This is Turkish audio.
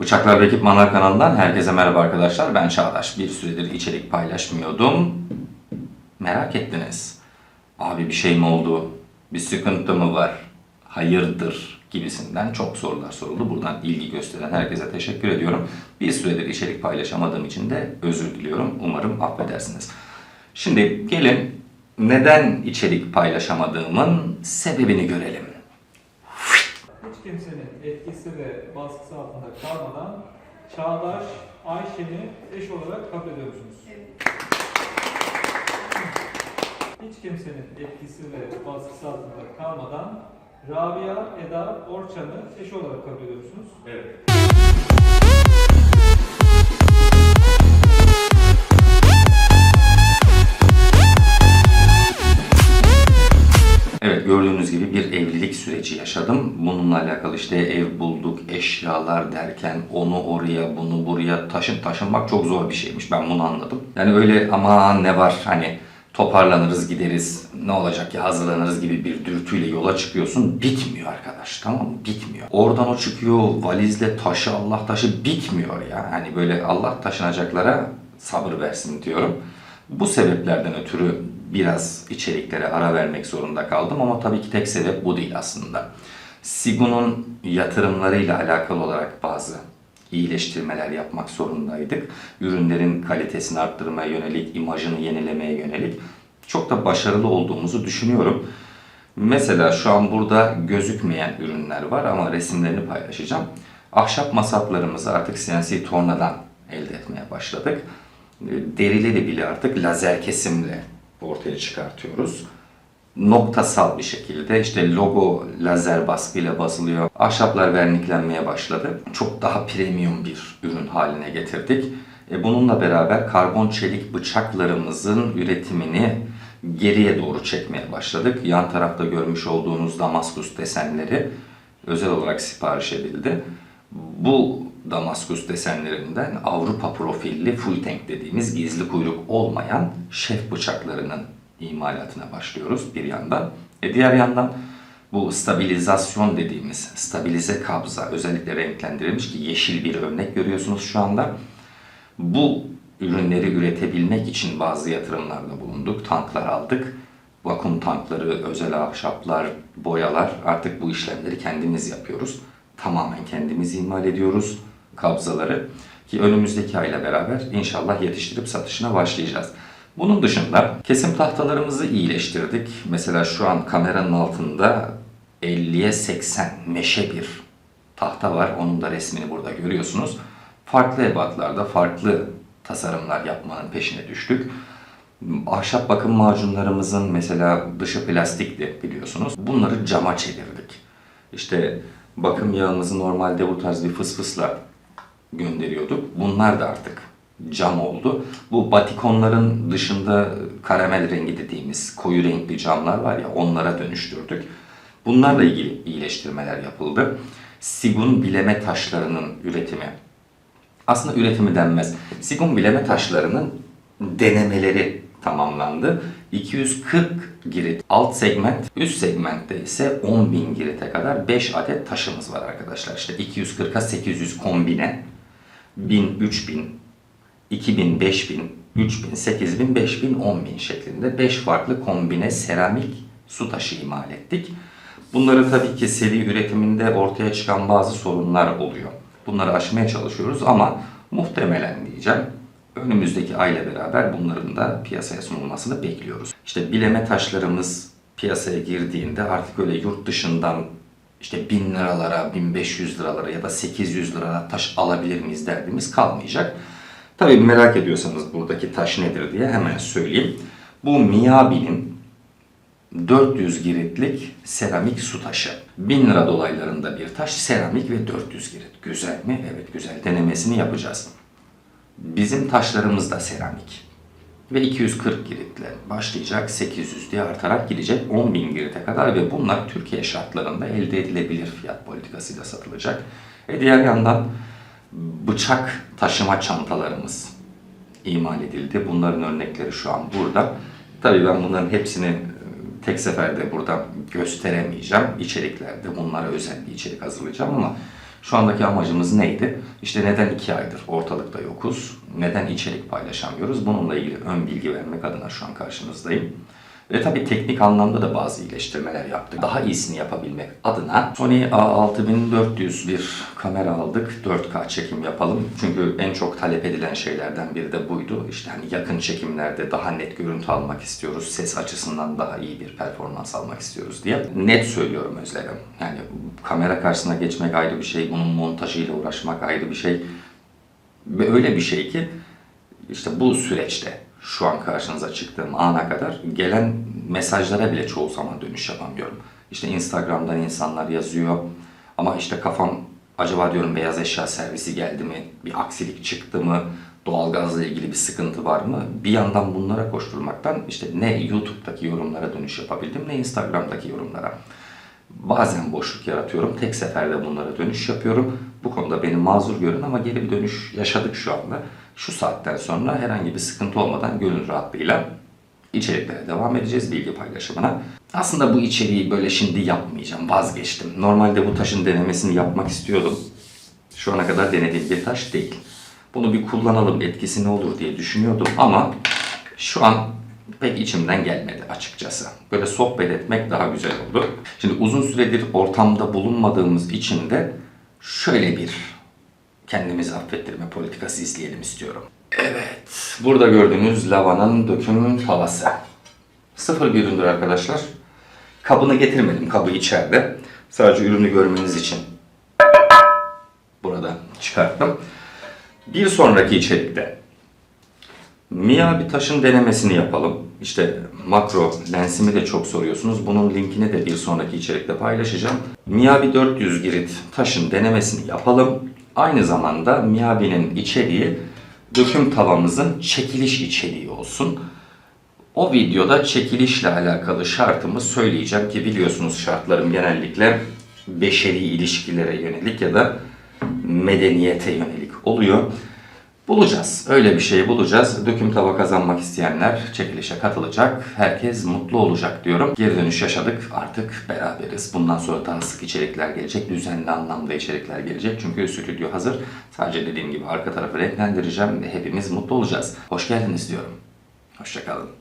Bıçaklar Ekipmanlar kanalından herkese merhaba arkadaşlar. Ben Çağdaş. Bir süredir içerik paylaşmıyordum. Merak ettiniz. Abi bir şey mi oldu? Bir sıkıntı mı var? Hayırdır? gibisinden çok sorular soruldu. Buradan ilgi gösteren herkese teşekkür ediyorum. Bir süredir içerik paylaşamadığım için de özür diliyorum. Umarım affedersiniz. Şimdi gelin neden içerik paylaşamadığımın sebebini görelim. Hiç kimsenin etkisi ve baskısı altında kalmadan Çağdaş Ayşe'ni eş olarak kabul ediyor musunuz? Hiç kimsenin etkisi ve baskısı altında kalmadan Rabia Eda Orçan'ı eş olarak kabul ediyor musunuz? Evet. Evet yaşadım. Bununla alakalı işte ev bulduk, eşyalar derken onu oraya bunu buraya taşın taşınmak çok zor bir şeymiş. Ben bunu anladım. Yani öyle aman ne var hani toparlanırız gideriz ne olacak ya hazırlanırız gibi bir dürtüyle yola çıkıyorsun. Bitmiyor arkadaş tamam mı? Bitmiyor. Oradan o çıkıyor valizle taşı Allah taşı bitmiyor ya. Hani böyle Allah taşınacaklara sabır versin diyorum. Bu sebeplerden ötürü biraz içeriklere ara vermek zorunda kaldım ama tabii ki tek sebep bu değil aslında. Sigu'nun yatırımlarıyla alakalı olarak bazı iyileştirmeler yapmak zorundaydık. Ürünlerin kalitesini arttırmaya yönelik, imajını yenilemeye yönelik çok da başarılı olduğumuzu düşünüyorum. Mesela şu an burada gözükmeyen ürünler var ama resimlerini paylaşacağım. Ahşap masatlarımızı artık CNC tornadan elde etmeye başladık. Derileri bile artık lazer kesimle ortaya çıkartıyoruz. Noktasal bir şekilde işte logo lazer baskıyla basılıyor. Ahşaplar verniklenmeye başladı. Çok daha premium bir ürün haline getirdik. E, bununla beraber karbon çelik bıçaklarımızın üretimini geriye doğru çekmeye başladık. Yan tarafta görmüş olduğunuz Damaskus desenleri özel olarak sipariş edildi. Bu Damaskus desenlerinden Avrupa profilli full tank dediğimiz gizli kuyruk olmayan şef bıçaklarının imalatına başlıyoruz bir yandan. E diğer yandan bu stabilizasyon dediğimiz stabilize kabza özellikle renklendirilmiş ki yeşil bir örnek görüyorsunuz şu anda. Bu ürünleri üretebilmek için bazı yatırımlarda bulunduk. Tanklar aldık. Vakum tankları, özel ahşaplar, boyalar artık bu işlemleri kendimiz yapıyoruz. Tamamen kendimiz imal ediyoruz kabzaları. Ki önümüzdeki ayla beraber inşallah yetiştirip satışına başlayacağız. Bunun dışında kesim tahtalarımızı iyileştirdik. Mesela şu an kameranın altında 50'ye 80 meşe bir tahta var. Onun da resmini burada görüyorsunuz. Farklı ebatlarda farklı tasarımlar yapmanın peşine düştük. Ahşap bakım macunlarımızın mesela dışı plastikti biliyorsunuz. Bunları cama çevirdik. İşte bakım yağımızı normalde bu tarz bir fısfısla gönderiyorduk. Bunlar da artık cam oldu. Bu batikonların dışında karamel rengi dediğimiz koyu renkli camlar var ya onlara dönüştürdük. Bunlarla ilgili iyileştirmeler yapıldı. Sigun bileme taşlarının üretimi. Aslında üretimi denmez. Sigun bileme taşlarının denemeleri tamamlandı. 240 girit alt segment, üst segmentte ise 10.000 girite kadar 5 adet taşımız var arkadaşlar. İşte 240'a 800 kombine, 1000, 3000, 2000, 5000, 3000, 8000, 5000, 10000 şeklinde 5 farklı kombine seramik su taşı imal ettik. Bunları tabii ki seri üretiminde ortaya çıkan bazı sorunlar oluyor. Bunları aşmaya çalışıyoruz ama muhtemelen diyeceğim önümüzdeki ayla beraber bunların da piyasaya sunulmasını bekliyoruz. İşte bileme taşlarımız piyasaya girdiğinde artık öyle yurt dışından işte 1000 liralara, 1500 liralara ya da 800 liralara taş alabilir miyiz derdimiz kalmayacak. Tabii merak ediyorsanız buradaki taş nedir diye hemen söyleyeyim. Bu Miyabi'nin 400 giritlik seramik su taşı. 1000 lira dolaylarında bir taş, seramik ve 400 girit. Güzel mi? Evet güzel. Denemesini yapacağız. Bizim taşlarımız da seramik. Ve 240 giritle başlayacak, 800 diye artarak gidecek 10.000 girite kadar ve bunlar Türkiye şartlarında elde edilebilir fiyat politikasıyla satılacak. E diğer yandan bıçak taşıma çantalarımız imal edildi. Bunların örnekleri şu an burada. Tabii ben bunların hepsini e, tek seferde burada gösteremeyeceğim. İçeriklerde bunlara özel bir içerik hazırlayacağım ama Şu andaki amacımız neydi? İşte neden iki aydır ortalıkta yokuz? Neden içerik paylaşamıyoruz? Bununla ilgili ön bilgi vermek adına şu an karşınızdayım. Ve tabii teknik anlamda da bazı iyileştirmeler yaptık. Daha iyisini yapabilmek adına Sony A6400 bir kamera aldık. 4K çekim yapalım. Çünkü en çok talep edilen şeylerden biri de buydu. İşte hani yakın çekimlerde daha net görüntü almak istiyoruz. Ses açısından daha iyi bir performans almak istiyoruz diye. Net söylüyorum özlerim. Yani kamera karşısına geçmek ayrı bir şey. Bunun montajıyla uğraşmak ayrı bir şey. Ve öyle bir şey ki işte bu süreçte şu an karşınıza çıktığım ana kadar gelen mesajlara bile çoğu zaman dönüş yapamıyorum. İşte Instagram'dan insanlar yazıyor ama işte kafam acaba diyorum beyaz eşya servisi geldi mi? Bir aksilik çıktı mı? Doğalgazla ilgili bir sıkıntı var mı? Bir yandan bunlara koşturmaktan işte ne YouTube'daki yorumlara dönüş yapabildim ne Instagram'daki yorumlara. Bazen boşluk yaratıyorum. Tek seferde bunlara dönüş yapıyorum. Bu konuda beni mazur görün ama geri bir dönüş yaşadık şu anda. Şu saatten sonra herhangi bir sıkıntı olmadan gönül rahatlığıyla içeriklere devam edeceğiz bilgi paylaşımına. Aslında bu içeriği böyle şimdi yapmayacağım. Vazgeçtim. Normalde bu taşın denemesini yapmak istiyordum. Şu ana kadar denediğim bir taş değil. Bunu bir kullanalım etkisi ne olur diye düşünüyordum ama şu an pek içimden gelmedi açıkçası. Böyle sohbet etmek daha güzel oldu. Şimdi uzun süredir ortamda bulunmadığımız için de şöyle bir kendimizi affettirme politikası izleyelim istiyorum. Evet, burada gördüğünüz lavanın döküm tavası. Sıfır bir üründür arkadaşlar. Kabını getirmedim, kabı içeride. Sadece ürünü görmeniz için burada çıkarttım. Bir sonraki içerikte Mia bir taşın denemesini yapalım. İşte makro lensimi de çok soruyorsunuz. Bunun linkini de bir sonraki içerikte paylaşacağım. Miyabi 400 grit taşın denemesini yapalım. Aynı zamanda Miyabi'nin içeriği döküm tavamızın çekiliş içeriği olsun. O videoda çekilişle alakalı şartımı söyleyeceğim ki biliyorsunuz şartlarım genellikle beşeri ilişkilere yönelik ya da medeniyete yönelik oluyor. Bulacağız. Öyle bir şey bulacağız. Döküm tava kazanmak isteyenler çekilişe katılacak. Herkes mutlu olacak diyorum. Geri dönüş yaşadık. Artık beraberiz. Bundan sonra daha sık içerikler gelecek. Düzenli anlamda içerikler gelecek. Çünkü stüdyo hazır. Sadece dediğim gibi arka tarafı renklendireceğim ve hepimiz mutlu olacağız. Hoş geldiniz diyorum. Hoşçakalın.